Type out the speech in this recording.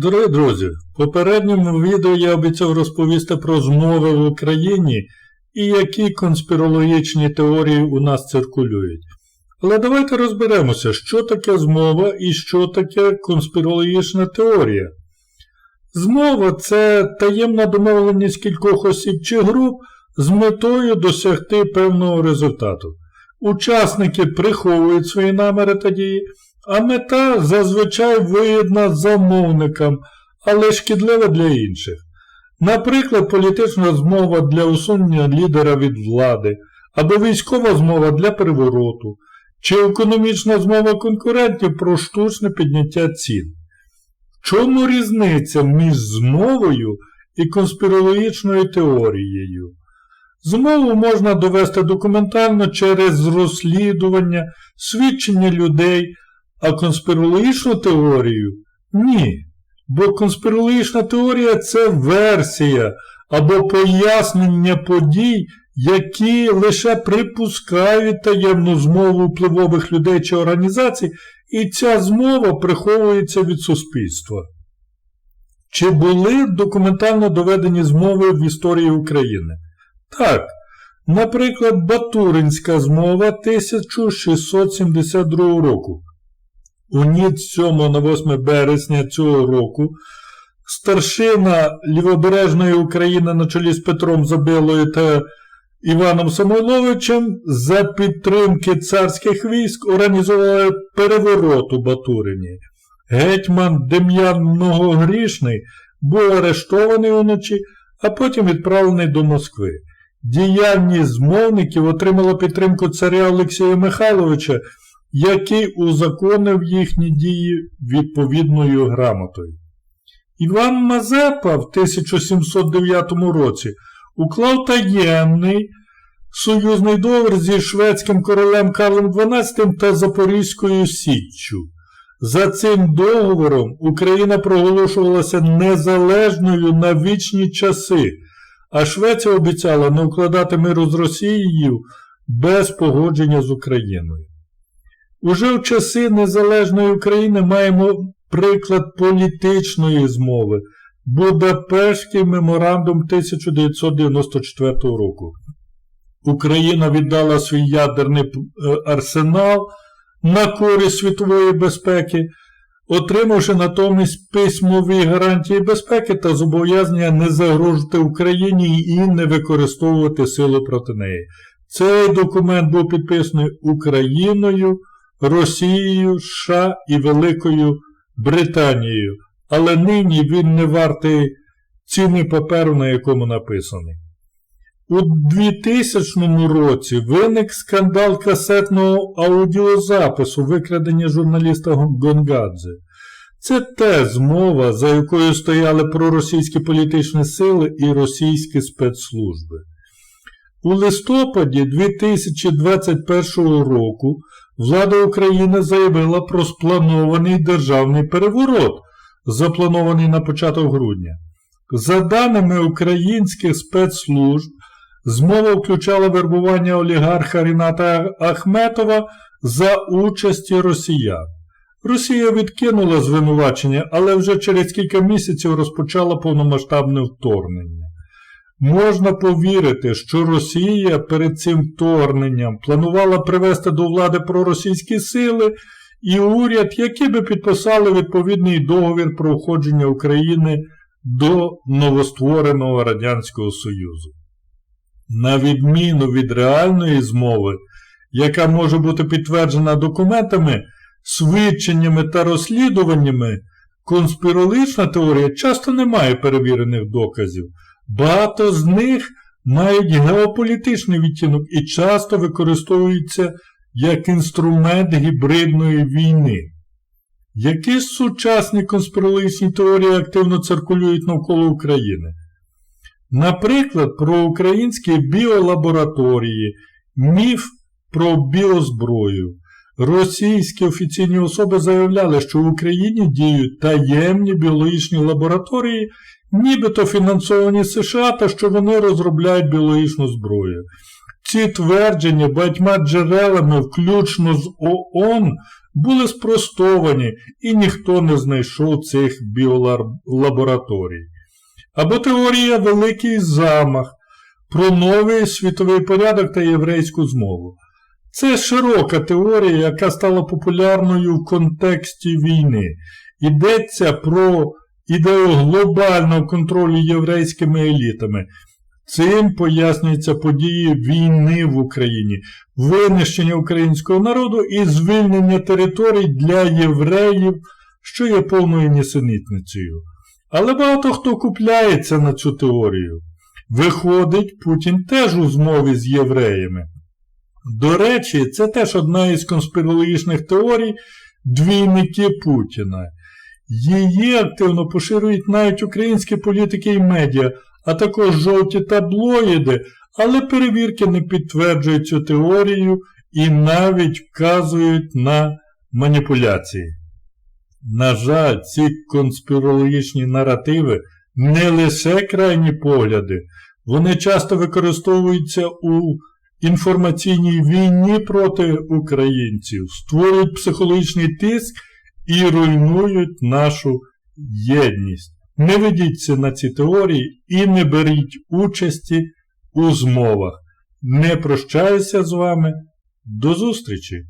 Дорогі друзі, в попередньому відео я обіцяв розповісти про змови в Україні і які конспірологічні теорії у нас циркулюють. Але давайте розберемося, що таке змова і що таке конспірологічна теорія. Змова це таємна домовленість кількох осіб чи груп з метою досягти певного результату. Учасники приховують свої наміри та дії, а мета зазвичай вигідна замовникам, але шкідлива для інших. Наприклад, політична змова для усунення лідера від влади, або військова змова для перевороту, чи економічна змова конкурентів про штучне підняття цін. Чому різниця між змовою і конспірологічною теорією? Змову можна довести документально через розслідування, свідчення людей, а конспірологічну теорію ні. Бо конспірологічна теорія це версія або пояснення подій, які лише припускають таємну змову впливових людей чи організацій, і ця змова приховується від суспільства. Чи були документально доведені змови в історії України? Так, наприклад, Батуринська змова 1672 року. У ніч 7 на 8 березня цього року старшина Лівобережної України на чолі з Петром Забилою та Іваном Самойловичем за підтримки царських військ організували переворот у Батурині. Гетьман Дем'ян Многогрішний був арештований уночі, а потім відправлений до Москви. Діяльність змовників отримала підтримку царя Олексія Михайловича, який узаконив їхні дії відповідною грамотою. Іван Мазепа в 1709 році уклав таємний союзний договір зі шведським королем Карлом XII та Запорізькою Січчю. За цим договором Україна проголошувалася незалежною на вічні часи, а Швеція обіцяла не укладати миру з Росією без погодження з Україною. Уже в часи Незалежної України маємо приклад політичної змови Будапештський меморандум 1994 року. Україна віддала свій ядерний е, арсенал на користь світової безпеки, отримавши натомість письмові гарантії безпеки та зобов'язання не загрожувати Україні і не використовувати силу проти неї. Цей документ був підписаний Україною, Росією, США і Великою Британією, але нині він не вартий ціни паперу, на якому написаний. У 2000 році виник скандал касетного аудіозапису викрадення журналіста Гонгадзе. Це те змова, за якою стояли проросійські політичні сили і російські спецслужби. У листопаді 2021 року влада України заявила про спланований державний переворот, запланований на початок грудня. За даними українських спецслужб, змова включала вербування олігарха Ріната Ахметова за участі росіян. Росія відкинула звинувачення, але вже через кілька місяців розпочала повномасштабне вторгнення. Можна повірити, що Росія перед цим вторгненням планувала привести до влади проросійські сили і уряд, які би підписали відповідний договір про входження України до новоствореного Радянського Союзу. На відміну від реальної змови, яка може бути підтверджена документами, свідченнями та розслідуваннями, конспірологічна теорія часто не має перевірених доказів. Багато з них мають геополітичний відтінок і часто використовуються як інструмент гібридної війни. Які сучасні конспірологічні теорії активно циркулюють навколо України? Наприклад, про українські біолабораторії, міф про біозброю. Російські офіційні особи заявляли, що в Україні діють таємні біологічні лабораторії, нібито фінансовані США та що вони розробляють біологічну зброю. Ці твердження багатьма джерелами, включно з ООН, були спростовані і ніхто не знайшов цих біолабораторій. Або теорія Великий замах про новий світовий порядок та єврейську змову. Це широка теорія, яка стала популярною в контексті війни. Йдеться про ідею глобального контролю єврейськими елітами. Цим пояснюються події війни в Україні, винищення українського народу і звільнення територій для євреїв, що є повною нісенітницею. Але багато хто купляється на цю теорію. Виходить, Путін теж у змові з євреями. До речі, це теж одна із конспірологічних теорій двійники Путіна. Її активно поширюють навіть українські політики і медіа, а також жовті таблоїди, але перевірки не підтверджують цю теорію і навіть вказують на маніпуляції. На жаль, ці конспірологічні наративи не лише крайні погляди, вони часто використовуються у інформаційній війні проти українців, створюють психологічний тиск і руйнують нашу єдність. Не ведіться на ці теорії і не беріть участі у змовах. Не прощаюся з вами. До зустрічі!